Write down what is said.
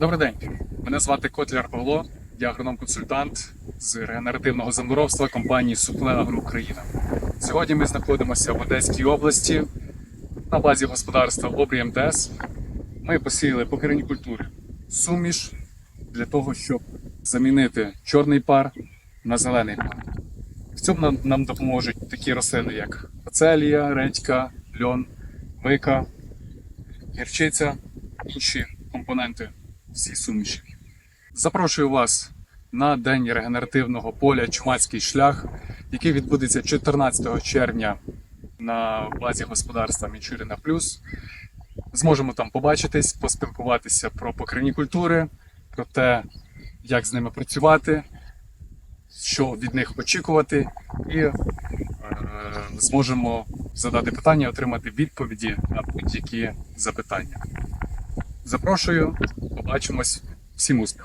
Добрий день. Мене звати Котляр Павло, я агроном-консультант з регенеративного землеробства компанії Супле Агро Україна. Сьогодні ми знаходимося в Одеській області на базі господарства Обрій МТС. Ми посіяли покерні культури суміш для того, щоб замінити чорний пар на зелений пар. В цьому нам, допоможуть такі рослини, як ацелія, редька, льон, мика, гірчиця, інші компоненти всій суміші. Запрошую вас на день регенеративного поля Чумацький шлях, який відбудеться 14 червня на базі господарства Мічуріна Плюс. Зможемо там побачитись, поспілкуватися про покривні культури, про те, як з ними працювати, що від них очікувати, і е, зможемо задати питання, отримати відповіді на будь-які запитання. Запрошую, побачимось. Всім успіху!